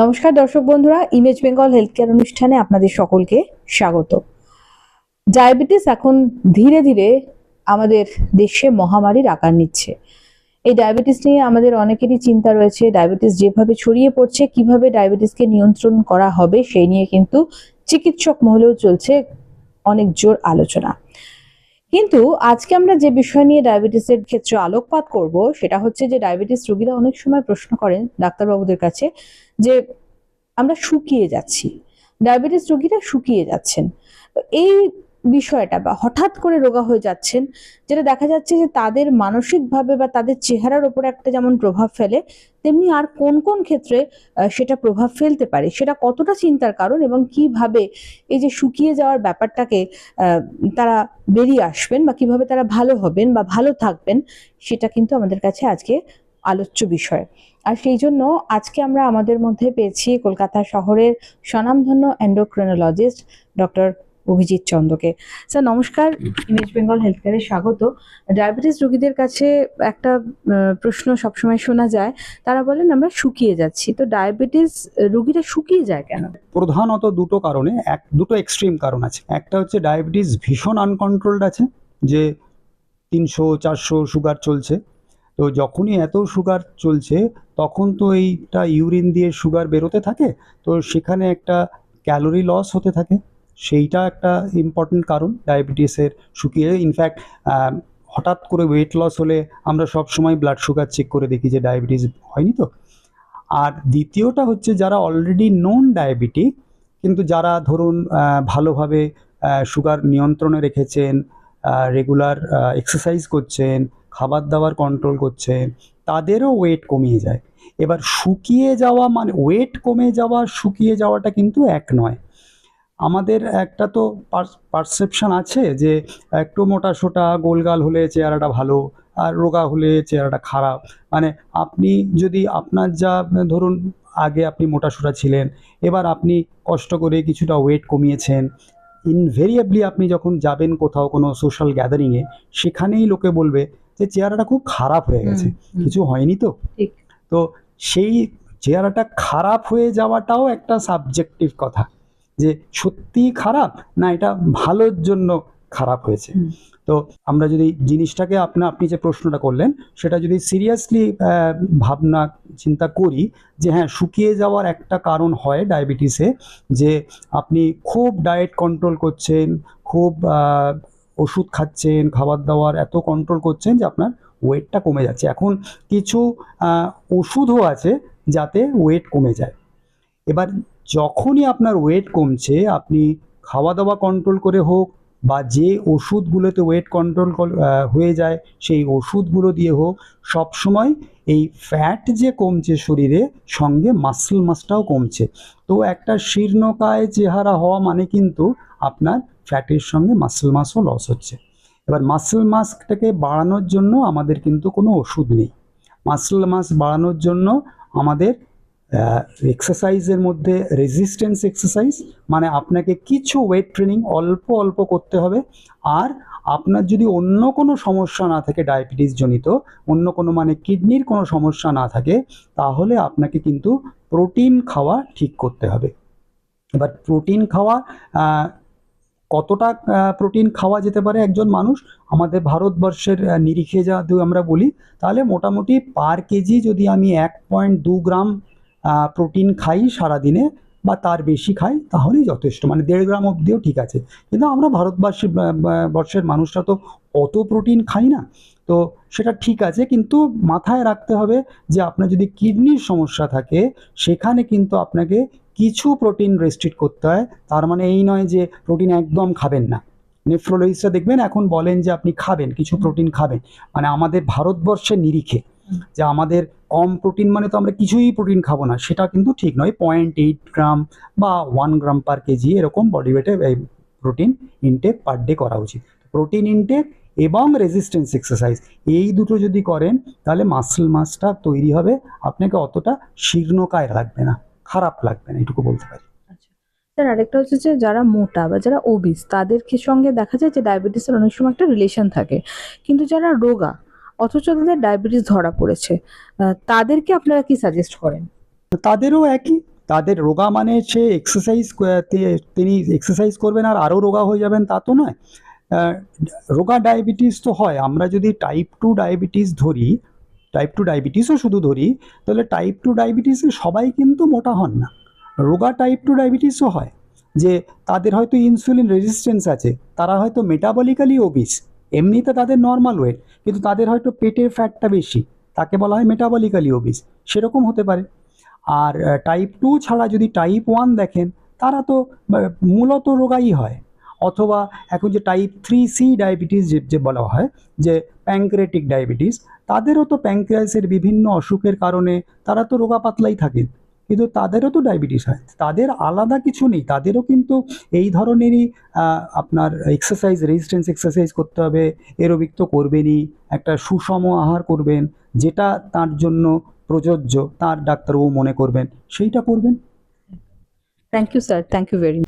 নমস্কার দর্শক বন্ধুরা ইমেজ বেঙ্গল হেলথ কেয়ার অনুষ্ঠানে আপনাদের সকলকে স্বাগত। ডায়াবেটিস এখন ধীরে ধীরে আমাদের দেশে মহামারীর আকার নিচ্ছে। এই ডায়াবেটিস নিয়ে আমাদের অনেকেরই চিন্তা রয়েছে ডায়াবেটিস যেভাবে ছড়িয়ে পড়ছে, কীভাবে ডায়াবেটিসকে নিয়ন্ত্রণ করা হবে, সেই নিয়ে কিন্তু চিকিৎসক মহলেও চলছে অনেক জোর আলোচনা। কিন্তু আজকে আমরা যে বিষয় নিয়ে ডায়াবেটিসের ক্ষেত্রে আলোকপাত করব, সেটা হচ্ছে যে ডায়াবেটিস রোগীরা অনেক সময় প্রশ্ন করেন ডাক্তারবাবুদের কাছে যে আমরা শুকিয়ে যাচ্ছি। ডায়াবেটিস রোগীরা শুকিয়ে যাচ্ছেন। এই বিষয়টা বা হঠাৎ করে রোগা হয়ে যাচ্ছেন, যেটা দেখা যাচ্ছে যে তাদের মানসিকভাবে বা তাদের চেহারার উপরে একটা যেমন প্রভাব ফেলে, তেমনি আর কোন কোন ক্ষেত্রে সেটা প্রভাব ফেলতে পারে? সেটা কতটা চিন্তার কারণ এবং কীভাবে এই যে শুকিয়ে যাওয়ার ব্যাপারটাকে তারা বেরিয়ে আসবেন বা কীভাবে তারা ভালো হবেন বা ভালো থাকবেন, সেটা কিন্তু আমাদের কাছে আজকে আলোচ্য বিষয়। আর সেই জন্য আজকে আমরা আমাদের মধ্যে পেয়েছি কলকাতা শহরের স্বনামধন্য এন্ডোক্রিনোলজিস্ট ডক্টর অভিজিৎ চন্দ্রকে। স্যার নমস্কার। ইমেজ বেঙ্গল হেলথ কেয়ারে স্বাগত। ডায়াবেটিস রোগীদের কাছে একটা প্রশ্ন সবসময় শোনা যায়। তারা বলেন আমরা শুকিয়ে যাচ্ছি। তো ডায়াবেটিস রোগীরা শুকিয়ে যায় কেন? প্রধানত দুটো কারণে এক দুটো এক্সট্রিম কারণ আছে। একটা হচ্ছে ডায়াবেটিস ভীষণ আনকন্ট্রোলড আছে যে তিনশো চারশো সুগার চলছে। তো যখনই এত সুগার চলছে তখন তো এইটা ইউরিন দিয়ে সুগার বেরোতে থাকে। তো সেখানে একটা ক্যালোরি লস হতে থাকে। সেইটা একটা ইম্পর্টেন্ট কারণ ডায়াবেটিসের শুকিয়ে ইনফ্যাক্ট হঠাৎ করে ওয়েট লস হলে আমরা সব সময় ব্লাড সুগার চেক করে দেখি যে ডায়াবেটিস হয়নি তো। আর দ্বিতীয়টা হচ্ছে যারা অলরেডি নন ডায়াবেটিক কিন্তু যারা ধরুন ভালোভাবে সুগার নিয়ন্ত্রণে রেখেছেন রেগুলার এক্সারসাইজ করছেন, খাবার দাবার কন্ট্রোল করছেন, তাদেরও ওয়েট কমিয়ে যায়। এবার শুকিয়ে যাওয়া মানে ওয়েট কমে যাওয়া, শুকিয়ে যাওয়াটা কিন্তু এক নয়। আমাদের একটা তো পারসেপশন আছে যে একটু মোটা সোটা গোলগাল হলে চেহারাটা ভালো আর রোগা হলে চেহারাটা খারাপ। মানে আপনি যদি আপনার যা ধরুন আগে আপনি মোটাসোটা ছিলেন এবার আপনি কষ্ট করে কিছুটা ওয়েট কমিয়েছেন ইনভেরিয়েবলি আপনি যখন যাবেন কোথাও কোনো সোশ্যাল গ্যাদারিংয়ে সেখানেই লোকে বলবে যে চেহারাটা খুব খারাপ হয়ে গেছে। কিছু হয়নি তো? তো সেই চেহারাটা খারাপ হয়ে যাওয়াটাও একটা সাবজেক্টিভ কথা। যে সত্যিই খারাপ না এটা ভালোর জন্য খারাপ হয়েছে। তো আমরা যদি জিনিসটাকে আপনা আপনি যে প্রশ্নটা করলেন সেটা যদি সিরিয়াসলি ভাবনা চিন্তা করি যে হ্যাঁ শুকিয়ে যাওয়ার একটা কারণ হয় ডায়াবেটিসে যে আপনি খুব ডায়েট কন্ট্রোল করছেন খুব ওষুধ খাচ্ছেন খাবার দাবার এত কন্ট্রোল করছেন যে আপনার ওয়েটটা কমে যাচ্ছে। এখন কিছু ওষুধও আছে যাতে ওয়েট কমে যায়। এবার যখনই আপনার ওয়েট কমছে, আপনি খাওয়া দাওয়া কন্ট্রোল করে হোক বা যে ওষুধগুলোতে ওয়েট কন্ট্রোল হয়ে যায়, সেই ওষুধগুলো দিয়ে হোক, সবসময় এই ফ্যাট যে কমছে শরীরে, সঙ্গে মাসল মাসটাও কমছে। তো একটা শীর্ণকায় চেহারা হওয়া মানে কিন্তু আপনার ফ্যাটের সঙ্গে মাসল মাসও লস হচ্ছে। এবার মাসল মাসটাকে বাড়ানোর জন্য আমাদের কিন্তু কোনো ওষুধ নেই। মাসল মাস বাড়ানোর জন্য আমাদের এক্সারসাইজের মধ্যে রেজিস্ট্যান্স এক্সারসাইজ মানে আপনাকে কিছু ওয়েট ট্রেনিং অল্প অল্প করতে হবে। আর আপনার যদি অন্য কোনো সমস্যা না থাকে ডায়াবেটিস জনিত, অন্য কোনো মানে কিডনির কোনো সমস্যা না থাকে, তাহলে আপনাকে কিন্তু প্রোটিন খাওয়া ঠিক করতে হবে। এবার প্রোটিন খাওয়া কতটা প্রোটিন খাওয়া যেতে পারে একজন মানুষ? আমাদের ভারতবর্ষের নিরিখে যদি আমরা বলি, তাহলে মোটামুটি পার কেজি যদি আমি এক পয়েন্ট দু গ্রাম প্রোটিন খাই সারাদিনে বা তার বেশি খাই তাহলেই যথেষ্ট। মানে দেড় গ্রাম অবধিও ঠিক আছে। কিন্তু আমরা ভারতবর্ষে বর্ষের মানুষরা তো অত প্রোটিন খাই না। তো সেটা ঠিক আছে কিন্তু মাথায় রাখতে হবে যে আপনার যদি কিডনির সমস্যা থাকে, সেখানে কিন্তু আপনাকে কিছু প্রোটিন রেস্ট্রিক্ট করতে হয়। তার মানে এই নয় যে প্রোটিন একদম খাবেন না। নেফ্রোলজিস্টরা দেখবেন এখন বলেন যে আপনি খাবেন, কিছু প্রোটিন খাবেন। মানে আমাদের ভারতবর্ষের নিরিখে, যে আমাদের কম প্রোটিন মানে তো আমরা কিছুই প্রোটিন খাব না, সেটা কিন্তু ঠিক নয়। পয়েন্ট এইট গ্রাম বা ওয়ান গ্রাম পার কেজি এরকম বডি ওয়েটে প্রোটিন ইনটেক পার ডে করা উচিত। প্রোটিন ইনটেক এবং রেজিস্ট্যান্স এক্সারসাইজ এই দুটো যদি করেন, তাহলে মাসল মাসটা তৈরি হবে, আপনাকে অতটা শীর্ণকায় লাগবে না, খারাপ লাগবে না, এটুকু বলতে পারি। স্যার, আরেকটা হচ্ছে যে যারা মোটা বা যারা ওবিস তাদেরকে সঙ্গে দেখা যায় যে ডায়াবেটিসের অনেক সময় একটা রিলেশন থাকে? কিন্তু যারা রোগা অথচ তাদের ডায়াবেটিস ধরা পড়েছে। তাদেরকে আপনারা কি সাজেস্ট করেন? তাদেরও একই। তাদের রোগা মানে সে এক্সারসাইজ তিনি এক্সারসাইজ করবেন আর আরও রোগা হয়ে যাবেন, তা তো নয়। রোগা ডায়াবেটিস তো হয়। আমরা যদি টাইপ টু ডায়াবেটিস ধরি টাইপ টু ডায়াবেটিসও শুধু ধরি, তাহলে টাইপ টু ডায়াবেটিসে সবাই কিন্তু মোটা হন না। রোগা টাইপ টু ডায়াবেটিসও হয়। যে তাদের হয়তো ইনসুলিন রেজিস্ট্যান্স আছে, তারা হয়তো মেটাবলিক্যালি ওবিস এমনিতে তাদের নর্মাল ওয়েট কিন্তু তাদের হয়তো পেটের ফ্যাটটা বেশি, তাকে বলা হয় মেটাবলিক্যালি ওবিস সেরকম হতে পারে। আর টাইপ টু ছাড়া যদি টাইপ ওয়ান দেখেন, তারা তো মূলত রোগাই হয়। অথবা এখন যে টাইপ থ্রি সি ডায়াবেটিস যে বলা হয়, যে প্যাঙ্ক্রেটিক ডায়াবেটিস তাদেরও তো প্যাঙ্ক্রিয়াসের বিভিন্ন অসুখের কারণে তারা তো রোগা পাতলাই থাকেন। কিন্তু তাদেরও তো ডায়াবেটিস হয়। তাদের আলাদা কিছু নেই। তাদেরও কিন্তু এই ধরনেরই আপনার এক্সারসাইজ রেজিস্ট্যান্স এক্সারসাইজ করতে হবে। এরোবিক তো করবেনই। একটা সুষম আহার করবেন, যেটা তার জন্য প্রযোজ্য, তার ডাক্তারবাবু মনে করবেন। সেইটা করবেন। Thank you sir thank you very